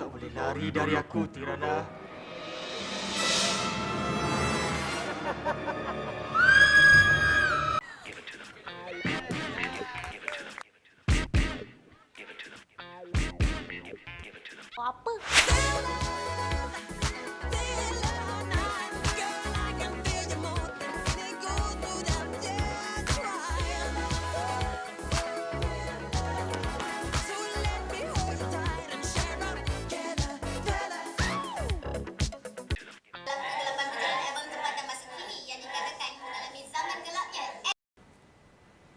tak boleh lari dari aku, Tirana. Apa?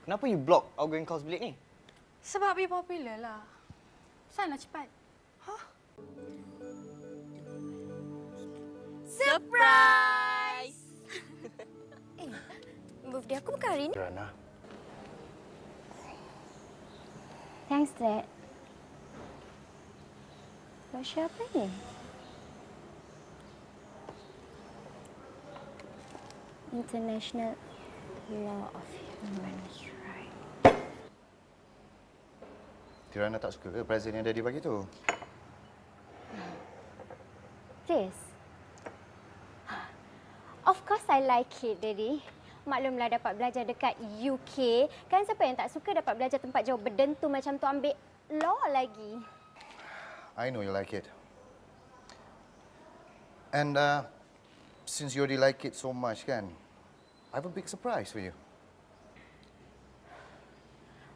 Kenapa you block outgoing calls bilik ni? Sebab dia popular lah. Sana cepat. Surprise! Eh, birthday aku bukan hari ni. Rana. Thanks, Dad. Buat siapa ni? International Law of Human Rights. Tirana tak suka ke present yang Daddy bagi tu? This? Of course I like it, Daddy. Maklumlah dapat belajar dekat UK. Kan siapa yang tak suka dapat belajar tempat jauh berdentu macam tu ambil law lagi. I know you like it. And uh, since you already like it so much, kan, I have a big surprise for you.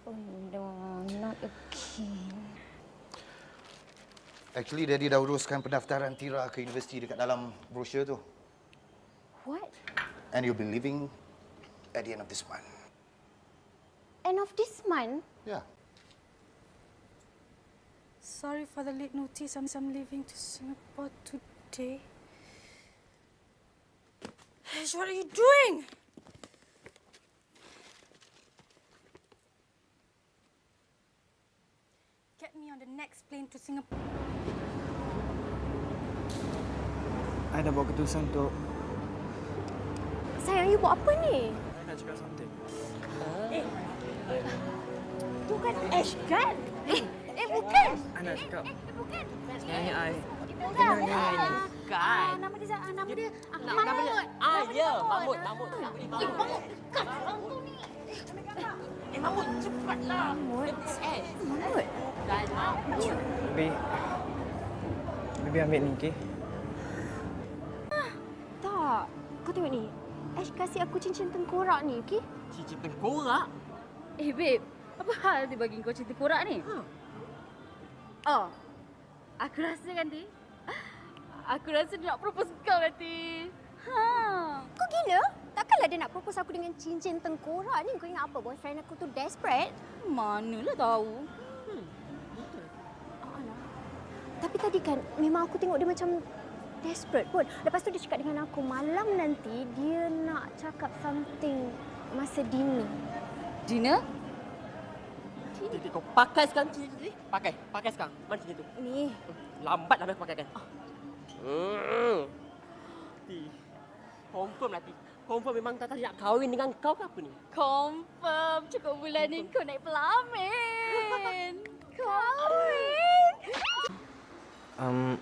Oh no, not again. Actually, Daddy dah uruskan pendaftaran Tira ke universiti dekat dalam brochure tu. What? And you'll be leaving at the end of this month. End of this month? Yeah. Sorry for the late notice. I'm, I'm leaving to Singapore today. Ash, what are you doing? Get me on the next plane to Singapore. I dah buat keputusan untuk... Sayang, you buat apa ni? I nak cakap something. Tu kan Ash kan? Eh, eh bukan. I nak cakap. Eh, bukan. Nyanyi I. Bukan. Kan? Nama dia, ah, nama dia ah, Nama Mahmud. dia, ah ya, Mahmud, Mahmud. Eh, Mahmud. Dekat orang tu ni. Eh, Mahmud, cepatlah. Mahmud. Eh, Mahmud. dan Mahmud. Baby ambil ni, okay? Tak. Kau tengok ni. Ash kasih aku cincin tengkorak ni, okey? Cincin tengkorak. Eh, babe. Apa hal dia bagi kau cerita korak ni? Ha. Oh. Aku rasa kan, Ti. Aku rasa dia nak propose kau nanti. Ha. Kau gila? Takkanlah dia nak propose aku dengan cincin tengkorak ni. Kau ingat apa? Boyfriend aku tu desperate? Manalah tahu. Tapi tadi kan memang aku tengok dia macam desperate pun. Lepas tu dia cakap dengan aku malam nanti dia nak cakap something masa dinner. Dinner? Kau pakai sekarang cincin tu. Pakai, pakai sekarang. Mana cincin tu? Ni, Lambat lah aku pakai kan. Hmm. Ti. Confirm lah Ti. Confirm memang Tata nak kahwin dengan kau ke apa ni? Confirm. Cukup bulan ni kau naik pelamin. kahwin. Um,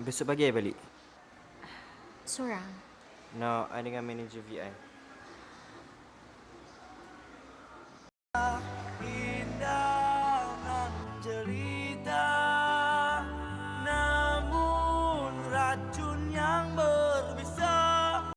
besok pagi I balik. Seorang. Now, I dengan manager VI.